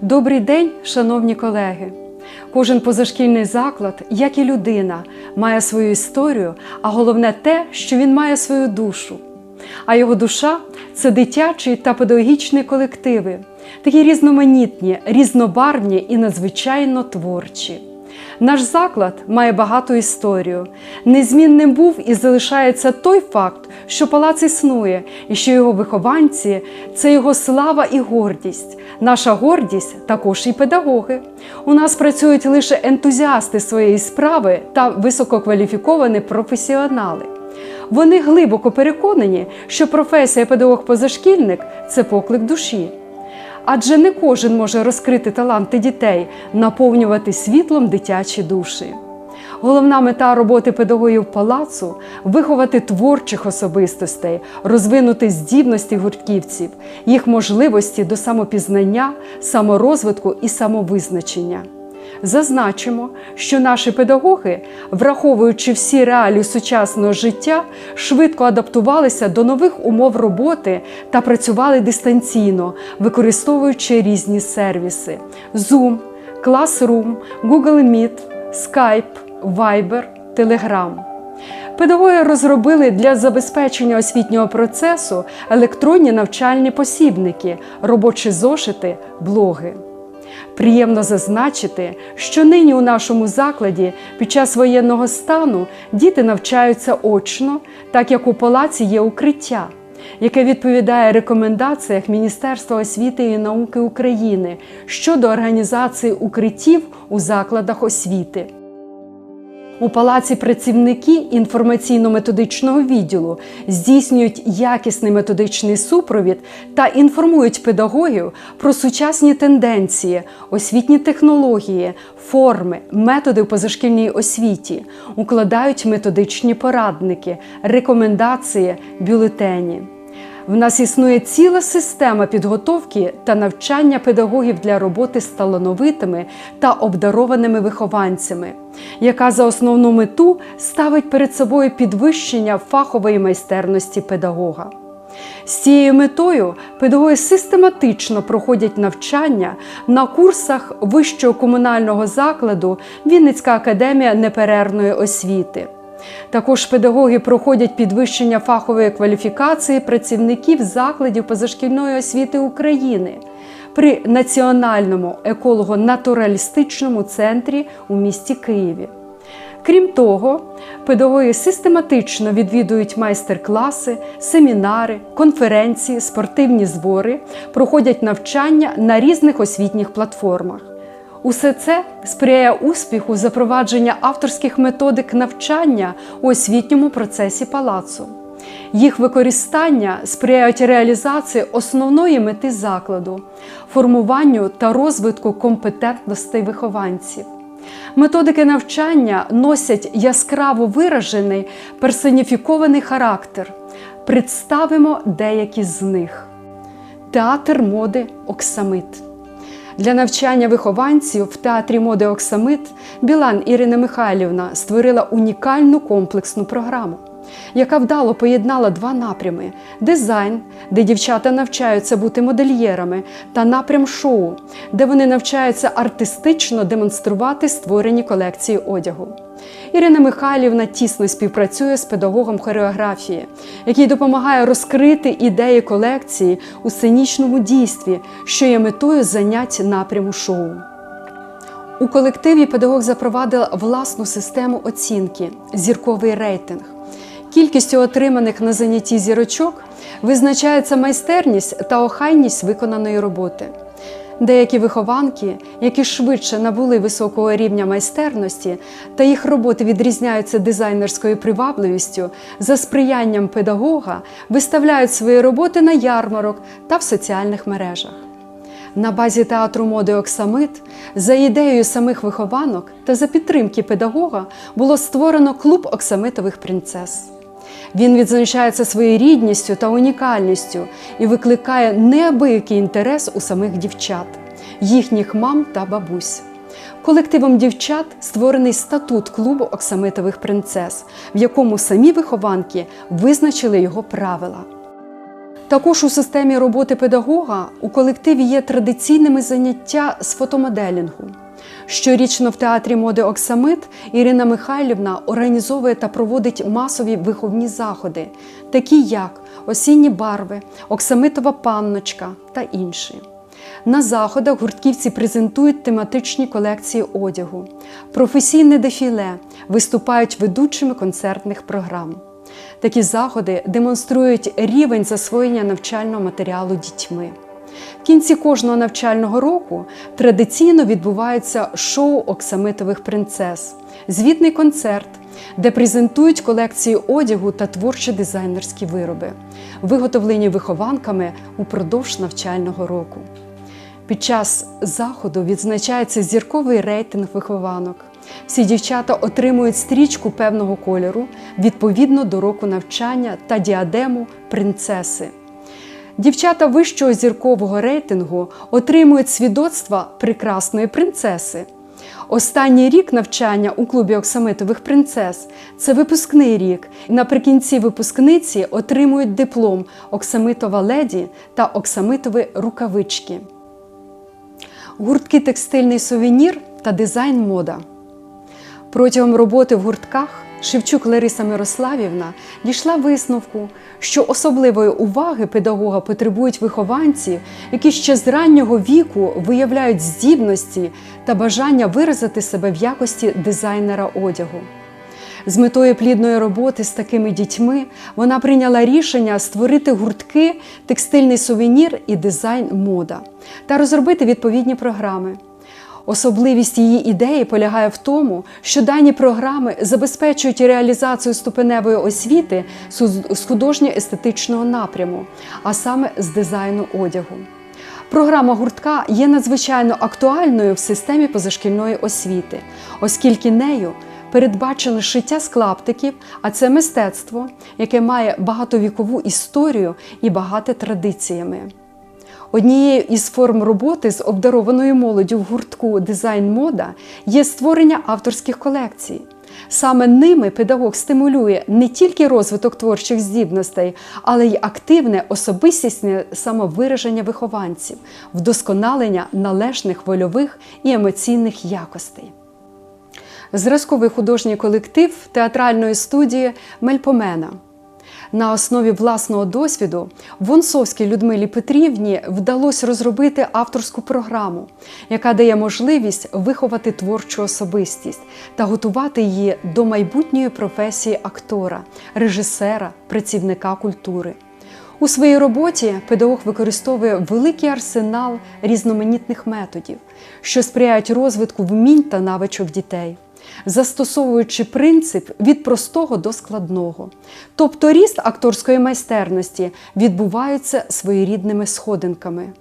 Добрий день, шановні колеги! Кожен позашкільний заклад, як і людина, має свою історію, а головне те, що він має свою душу. А його душа це дитячі та педагогічні колективи, такі різноманітні, різнобарвні і надзвичайно творчі. Наш заклад має багату історію. Незмінним був і залишається той факт, що палац існує, і що його вихованці це його слава і гордість. Наша гордість також і педагоги. У нас працюють лише ентузіасти своєї справи та висококваліфіковані професіонали. Вони глибоко переконані, що професія педагог-позашкільник це поклик душі. Адже не кожен може розкрити таланти дітей, наповнювати світлом дитячі душі. Головна мета роботи педагогів палацу виховати творчих особистостей, розвинути здібності гуртківців, їх можливості до самопізнання, саморозвитку і самовизначення. Зазначимо, що наші педагоги, враховуючи всі реалії сучасного життя, швидко адаптувалися до нових умов роботи та працювали дистанційно, використовуючи різні сервіси: Zoom, Classroom, Google Meet, Skype, Viber, Telegram. Педагоги розробили для забезпечення освітнього процесу електронні навчальні посібники, робочі зошити, блоги. Приємно зазначити, що нині у нашому закладі під час воєнного стану діти навчаються очно, так як у палаці є укриття, яке відповідає рекомендаціях Міністерства освіти і науки України щодо організації укриттів у закладах освіти. У палаці працівники інформаційно-методичного відділу здійснюють якісний методичний супровід та інформують педагогів про сучасні тенденції, освітні технології, форми, методи в позашкільній освіті, укладають методичні порадники, рекомендації, бюлетені. В нас існує ціла система підготовки та навчання педагогів для роботи з талановитими та обдарованими вихованцями, яка за основну мету ставить перед собою підвищення фахової майстерності педагога. З цією метою педагоги систематично проходять навчання на курсах вищого комунального закладу Вінницька академія неперервної освіти. Також педагоги проходять підвищення фахової кваліфікації працівників закладів позашкільної освіти України при Національному еколого-натуралістичному центрі у місті Києві. Крім того, педагоги систематично відвідують майстер-класи, семінари, конференції, спортивні збори, проходять навчання на різних освітніх платформах. Усе це сприяє успіху запровадження авторських методик навчання у освітньому процесі палацу. Їх використання сприяють реалізації основної мети закладу, формуванню та розвитку компетентностей вихованців. Методики навчання носять яскраво виражений персоніфікований характер. Представимо деякі з них: театр моди Оксамит. Для навчання вихованців в театрі моди Оксамит Білан Ірина Михайлівна створила унікальну комплексну програму, яка вдало поєднала два напрями: дизайн, де дівчата навчаються бути модельєрами, та напрям шоу, де вони навчаються артистично демонструвати створені колекції одягу. Ірина Михайлівна тісно співпрацює з педагогом хореографії, який допомагає розкрити ідеї колекції у сценічному дійстві, що є метою занять напряму шоу. У колективі педагог запровадила власну систему оцінки зірковий рейтинг. Кількістю отриманих на занятті зірочок визначається майстерність та охайність виконаної роботи. Деякі вихованки, які швидше набули високого рівня майстерності, та їх роботи відрізняються дизайнерською привабливістю, за сприянням педагога виставляють свої роботи на ярмарок та в соціальних мережах. На базі театру моди Оксамит за ідеєю самих вихованок та за підтримки педагога було створено клуб оксамитових принцес. Він відзначається своєю рідністю та унікальністю і викликає неабиякий інтерес у самих дівчат, їхніх мам та бабусь. Колективом дівчат створений статут клубу оксамитових принцес, в якому самі вихованки визначили його правила. Також у системі роботи педагога у колективі є традиційними заняття з фотомоделінгу. Щорічно в театрі моди Оксамит Ірина Михайлівна організовує та проводить масові виховні заходи, такі як осінні барви, оксамитова панночка та інші. На заходах гуртківці презентують тематичні колекції одягу, професійне дефіле, виступають ведучими концертних програм. Такі заходи демонструють рівень засвоєння навчального матеріалу дітьми. В кінці кожного навчального року традиційно відбувається шоу оксамитових принцес, звітний концерт, де презентують колекції одягу та творчі дизайнерські вироби, виготовлені вихованками упродовж навчального року. Під час заходу відзначається зірковий рейтинг вихованок. Всі дівчата отримують стрічку певного кольору відповідно до року навчання та діадему принцеси. Дівчата вищого зіркового рейтингу отримують свідоцтва прекрасної принцеси. Останній рік навчання у клубі оксамитових принцес це випускний рік. Наприкінці випускниці отримують диплом Оксамитова леді та Оксамитові рукавички. Гуртки текстильний сувенір та дизайн мода. Протягом роботи в гуртках Шевчук Лариса Мирославівна дійшла висновку, що особливої уваги педагога потребують вихованці, які ще з раннього віку виявляють здібності та бажання виразити себе в якості дизайнера одягу. З метою плідної роботи з такими дітьми вона прийняла рішення створити гуртки, текстильний сувенір і дизайн мода та розробити відповідні програми. Особливість її ідеї полягає в тому, що дані програми забезпечують реалізацію ступеневої освіти з художньо-естетичного напряму, а саме з дизайну одягу. Програма гуртка є надзвичайно актуальною в системі позашкільної освіти, оскільки нею передбачено шиття з клаптиків, а це мистецтво, яке має багатовікову історію і багате традиціями. Однією із форм роботи з обдарованою молоддю в гуртку Дизайн мода є створення авторських колекцій. Саме ними педагог стимулює не тільки розвиток творчих здібностей, але й активне особистісне самовираження вихованців, вдосконалення належних вольових і емоційних якостей. Зразковий художній колектив театральної студії Мельпомена. На основі власного досвіду Вонсовській Людмилі Петрівні вдалося розробити авторську програму, яка дає можливість виховати творчу особистість та готувати її до майбутньої професії актора, режисера, працівника культури. У своїй роботі педагог використовує великий арсенал різноманітних методів, що сприяють розвитку вмінь та навичок дітей застосовуючи принцип від простого до складного. Тобто ріст акторської майстерності відбувається своєрідними сходинками.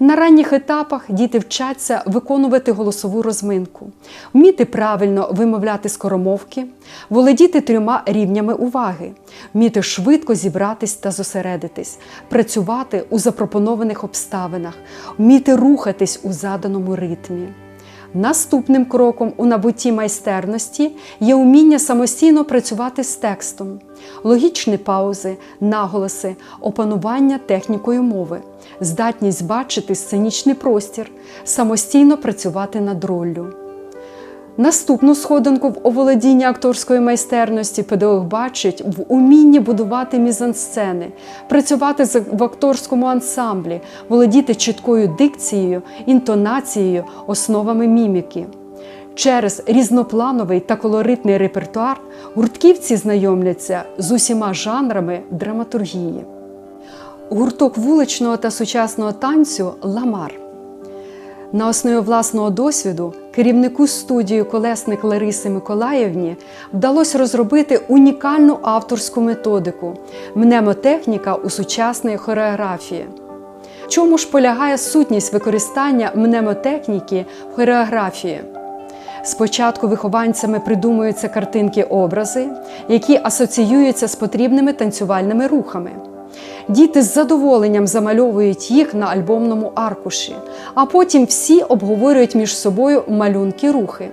На ранніх етапах діти вчаться виконувати голосову розминку, вміти правильно вимовляти скоромовки, володіти трьома рівнями уваги, вміти швидко зібратись та зосередитись, працювати у запропонованих обставинах, вміти рухатись у заданому ритмі. Наступним кроком у набутті майстерності є уміння самостійно працювати з текстом, логічні паузи, наголоси, опанування технікою мови, здатність бачити сценічний простір, самостійно працювати над роллю. Наступну сходинку в оволодінні акторської майстерності педагог бачить в умінні будувати мізансцени, працювати в акторському ансамблі, володіти чіткою дикцією, інтонацією, основами міміки. Через різноплановий та колоритний репертуар гуртківці знайомляться з усіма жанрами драматургії. Гурток вуличного та сучасного танцю Ламар. На основі власного досвіду керівнику студії колесник Лариси Миколаївні вдалося розробити унікальну авторську методику мнемотехніка у сучасної хореографії. Чому ж полягає сутність використання мнемотехніки в хореографії? Спочатку вихованцями придумуються картинки-образи, які асоціюються з потрібними танцювальними рухами. Діти з задоволенням замальовують їх на альбомному аркуші, а потім всі обговорюють між собою малюнки рухи.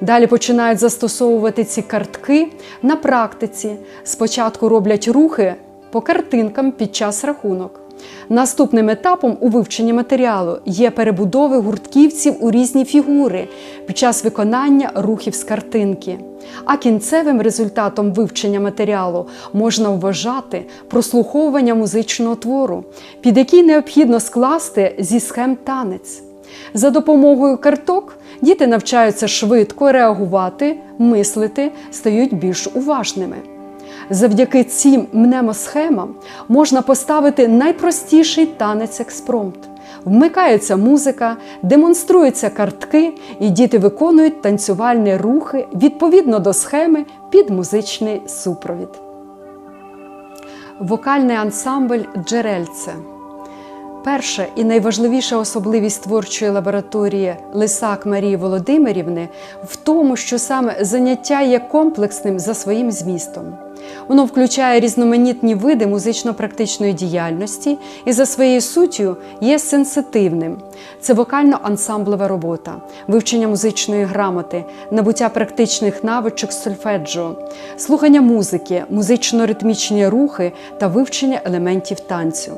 Далі починають застосовувати ці картки на практиці. Спочатку роблять рухи по картинкам під час рахунок. Наступним етапом у вивченні матеріалу є перебудови гуртківців у різні фігури під час виконання рухів з картинки. А кінцевим результатом вивчення матеріалу можна вважати прослуховування музичного твору, під який необхідно скласти зі схем танець. За допомогою карток діти навчаються швидко реагувати, мислити, стають більш уважними. Завдяки цим мнемосхемам можна поставити найпростіший танець експромт. Вмикається музика, демонструються картки, і діти виконують танцювальні рухи відповідно до схеми під музичний супровід. Вокальний ансамбль Джерельце. Перша і найважливіша особливість творчої лабораторії Лисак Марії Володимирівни в тому, що саме заняття є комплексним за своїм змістом. Воно включає різноманітні види музично-практичної діяльності і за своєю суттю є сенситивним. Це вокально-ансамблева робота, вивчення музичної грамоти, набуття практичних навичок сольфеджіо, слухання музики, музично-ритмічні рухи та вивчення елементів танцю.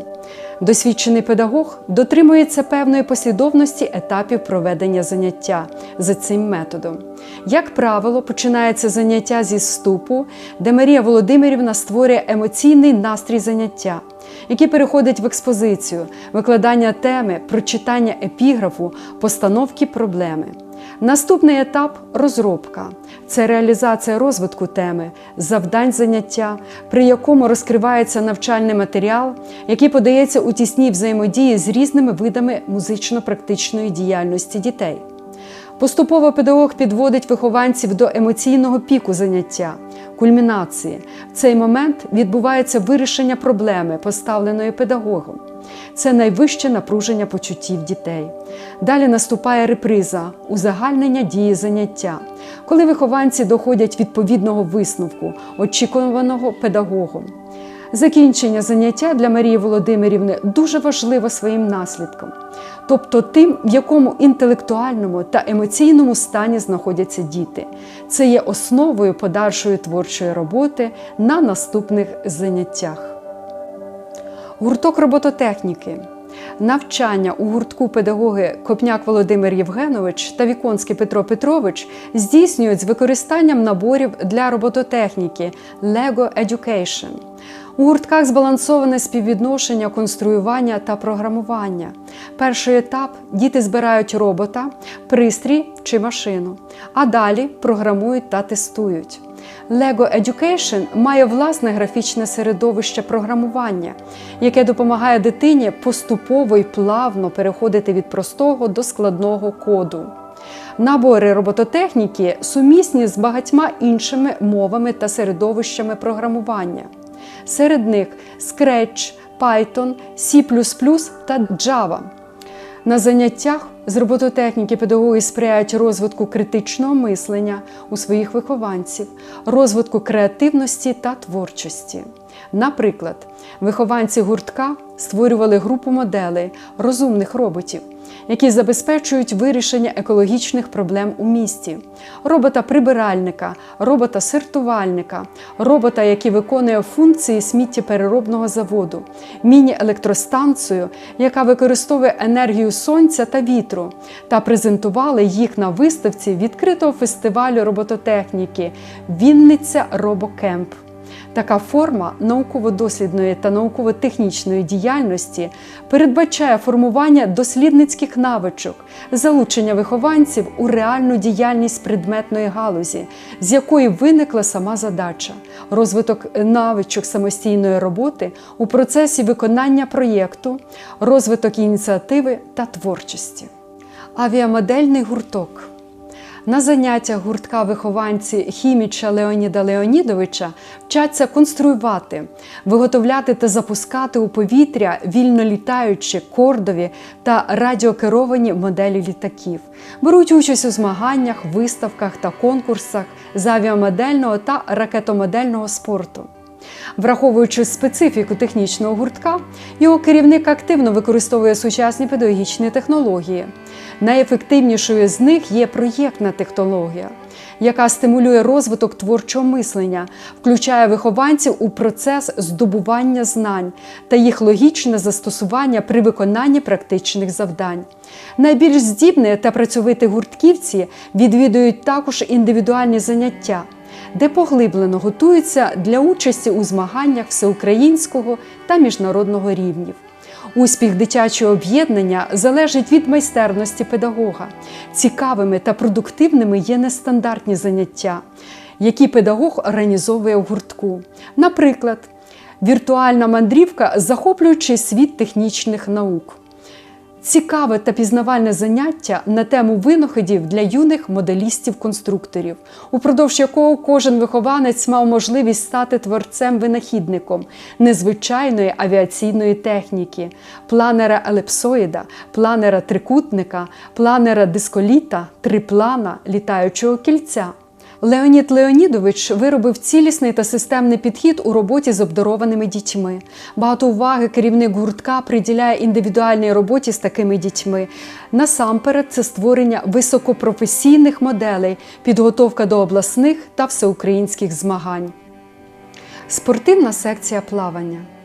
Досвідчений педагог дотримується певної послідовності етапів проведення заняття за цим методом. Як правило, починається заняття зі вступу, де Марія Володимирівна створює емоційний настрій заняття, який переходить в експозицію, викладання теми, прочитання епіграфу, постановки проблеми. Наступний етап розробка. Це реалізація розвитку теми, завдань заняття, при якому розкривається навчальний матеріал, який подається у тісній взаємодії з різними видами музично-практичної діяльності дітей. Поступово педагог підводить вихованців до емоційного піку заняття, кульмінації. В цей момент відбувається вирішення проблеми, поставленої педагогом. Це найвище напруження почуттів дітей. Далі наступає реприза, узагальнення дії заняття, коли вихованці доходять відповідного висновку, очікуваного педагогом. Закінчення заняття для Марії Володимирівни дуже важливо своїм наслідком, тобто тим, в якому інтелектуальному та емоційному стані знаходяться діти. Це є основою подальшої творчої роботи на наступних заняттях. Гурток робототехніки. Навчання у гуртку педагоги Копняк Володимир Євгенович та Віконський Петро Петрович здійснюють з використанням наборів для робототехніки Lego Education. У гуртках збалансоване співвідношення конструювання та програмування. Перший етап діти збирають робота, пристрій чи машину, а далі програмують та тестують. Lego Education має власне графічне середовище програмування, яке допомагає дитині поступово і плавно переходити від простого до складного коду. Набори робототехніки сумісні з багатьма іншими мовами та середовищами програмування. Серед них Scratch, Python, C та Java. На заняттях з робототехніки педагоги сприяють розвитку критичного мислення у своїх вихованців, розвитку креативності та творчості. Наприклад, вихованці гуртка створювали групу моделей розумних роботів, які забезпечують вирішення екологічних проблем у місті, робота-прибиральника, робота-сортувальника, робота, який виконує функції сміттєпереробного заводу, міні-електростанцію, яка використовує енергію сонця та вітру, та презентували їх на виставці відкритого фестивалю робототехніки Вінниця Робокемп. Така форма науково-дослідної та науково-технічної діяльності передбачає формування дослідницьких навичок, залучення вихованців у реальну діяльність предметної галузі, з якої виникла сама задача, розвиток навичок самостійної роботи у процесі виконання проєкту, розвиток ініціативи та творчості. Авіамодельний гурток. На заняттях гуртка вихованці хіміча Леоніда Леонідовича вчаться конструювати, виготовляти та запускати у повітря вільно літаючі кордові та радіокеровані моделі літаків, беруть участь у змаганнях, виставках та конкурсах з авіамодельного та ракетомодельного спорту. Враховуючи специфіку технічного гуртка, його керівник активно використовує сучасні педагогічні технології. Найефективнішою з них є проєктна технологія, яка стимулює розвиток творчого мислення, включає вихованців у процес здобування знань та їх логічне застосування при виконанні практичних завдань. Найбільш здібні та працьовиті гуртківці відвідують також індивідуальні заняття, де поглиблено готуються для участі у змаганнях всеукраїнського та міжнародного рівнів. Успіх дитячого об'єднання залежить від майстерності педагога. Цікавими та продуктивними є нестандартні заняття, які педагог організовує в гуртку. Наприклад, віртуальна мандрівка, захоплюючи світ технічних наук. Цікаве та пізнавальне заняття на тему винаходів для юних моделістів-конструкторів, упродовж якого кожен вихованець мав можливість стати творцем-винахідником незвичайної авіаційної техніки, планера елепсоїда, планера трикутника, планера дисколіта, триплана, літаючого кільця. Леонід Леонідович виробив цілісний та системний підхід у роботі з обдарованими дітьми. Багато уваги керівник гуртка приділяє індивідуальній роботі з такими дітьми. Насамперед, це створення високопрофесійних моделей, підготовка до обласних та всеукраїнських змагань. Спортивна секція плавання.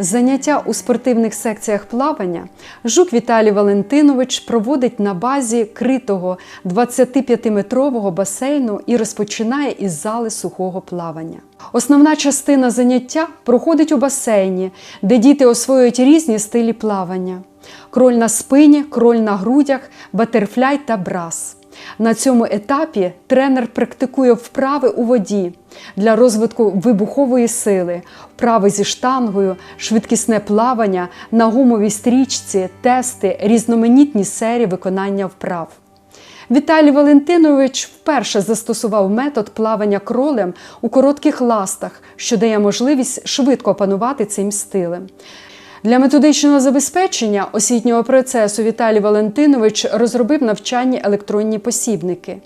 Заняття у спортивних секціях плавання Жук Віталій Валентинович проводить на базі критого 25-метрового басейну і розпочинає із зали сухого плавання. Основна частина заняття проходить у басейні, де діти освоюють різні стилі плавання: кроль на спині, кроль на грудях, батерфляй та брас. На цьому етапі тренер практикує вправи у воді для розвитку вибухової сили, вправи зі штангою, швидкісне плавання на гумовій стрічці, тести, різноманітні серії виконання вправ. Віталій Валентинович вперше застосував метод плавання кролем у коротких ластах, що дає можливість швидко опанувати цим стилем. Для методичного забезпечення освітнього процесу Віталій Валентинович розробив навчальні електронні посібники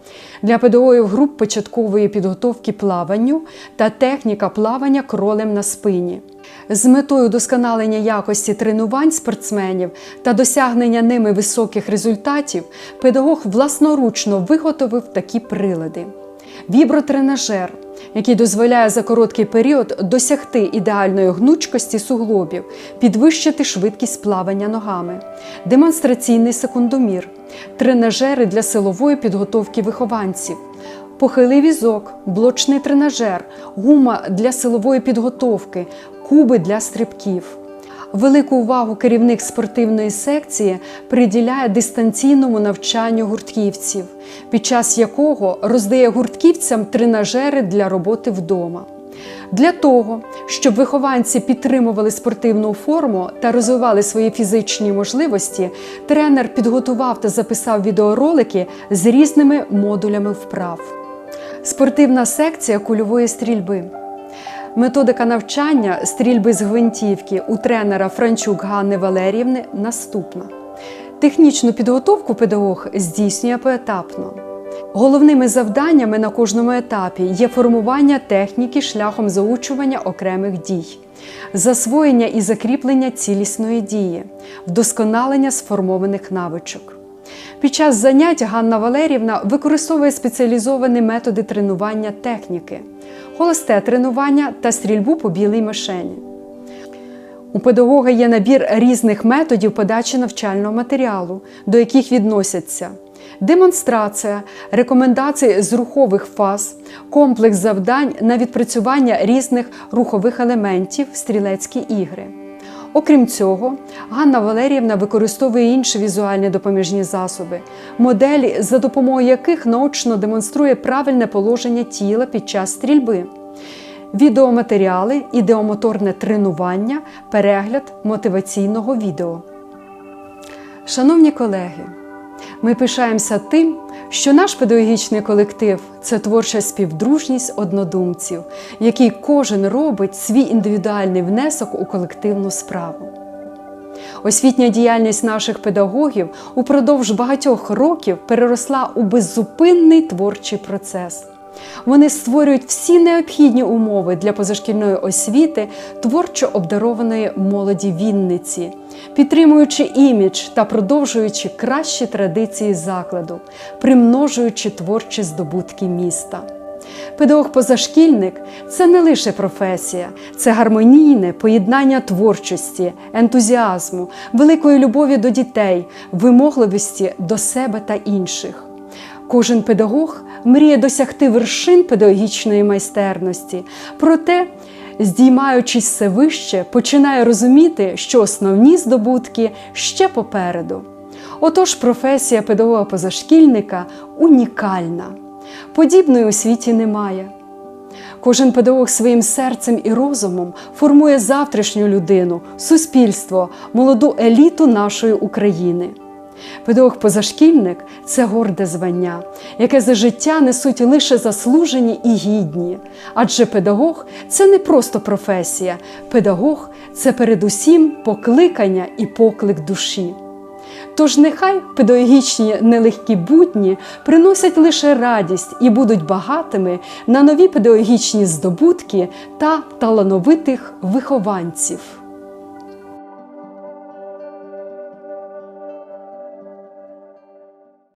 для педагогів груп початкової підготовки плаванню та техніка плавання кролем на спині. З метою досконалення якості тренувань спортсменів та досягнення ними високих результатів педагог власноручно виготовив такі прилади. Вібротренажер, який дозволяє за короткий період досягти ідеальної гнучкості суглобів, підвищити швидкість плавання ногами, демонстраційний секундомір, тренажери для силової підготовки вихованців, похилий візок, блочний тренажер, гума для силової підготовки, куби для стрибків. Велику увагу керівник спортивної секції приділяє дистанційному навчанню гуртківців, під час якого роздає гуртківцям тренажери для роботи вдома. Для того, щоб вихованці підтримували спортивну форму та розвивали свої фізичні можливості, тренер підготував та записав відеоролики з різними модулями вправ. Спортивна секція кульової стрільби. Методика навчання стрільби з гвинтівки у тренера Франчук Ганни Валеріївни наступна. Технічну підготовку педагог здійснює поетапно. Головними завданнями на кожному етапі є формування техніки шляхом заучування окремих дій, засвоєння і закріплення цілісної дії, вдосконалення сформованих навичок. Під час занять Ганна Валерівна використовує спеціалізовані методи тренування техніки, холосте тренування та стрільбу по білій мишені. У педагога є набір різних методів подачі навчального матеріалу, до яких відносяться демонстрація, рекомендації з рухових фаз, комплекс завдань на відпрацювання різних рухових елементів, стрілецькі ігри. Окрім цього, Ганна Валеріївна використовує інші візуальні допоміжні засоби, моделі, за допомогою яких наочно демонструє правильне положення тіла під час стрільби, відеоматеріали, ідеомоторне тренування, перегляд мотиваційного відео. Шановні колеги, ми пишаємося тим, що наш педагогічний колектив це творча співдружність однодумців, який кожен робить свій індивідуальний внесок у колективну справу. Освітня діяльність наших педагогів упродовж багатьох років переросла у беззупинний творчий процес. Вони створюють всі необхідні умови для позашкільної освіти творчо обдарованої молоді Вінниці, підтримуючи імідж та продовжуючи кращі традиції закладу, примножуючи творчі здобутки міста. Педагог-позашкільник це не лише професія, це гармонійне поєднання творчості, ентузіазму, великої любові до дітей, вимогливості до себе та інших. Кожен педагог мріє досягти вершин педагогічної майстерності, проте, здіймаючись все вище, починає розуміти, що основні здобутки ще попереду. Отож, професія педагога-позашкільника унікальна. Подібної у світі немає. Кожен педагог своїм серцем і розумом формує завтрашню людину, суспільство, молоду еліту нашої України. Педагог-позашкільник це горде звання, яке за життя несуть лише заслужені і гідні. Адже педагог це не просто професія, педагог це передусім покликання і поклик душі. Тож нехай педагогічні нелегкі будні приносять лише радість і будуть багатими на нові педагогічні здобутки та талановитих вихованців.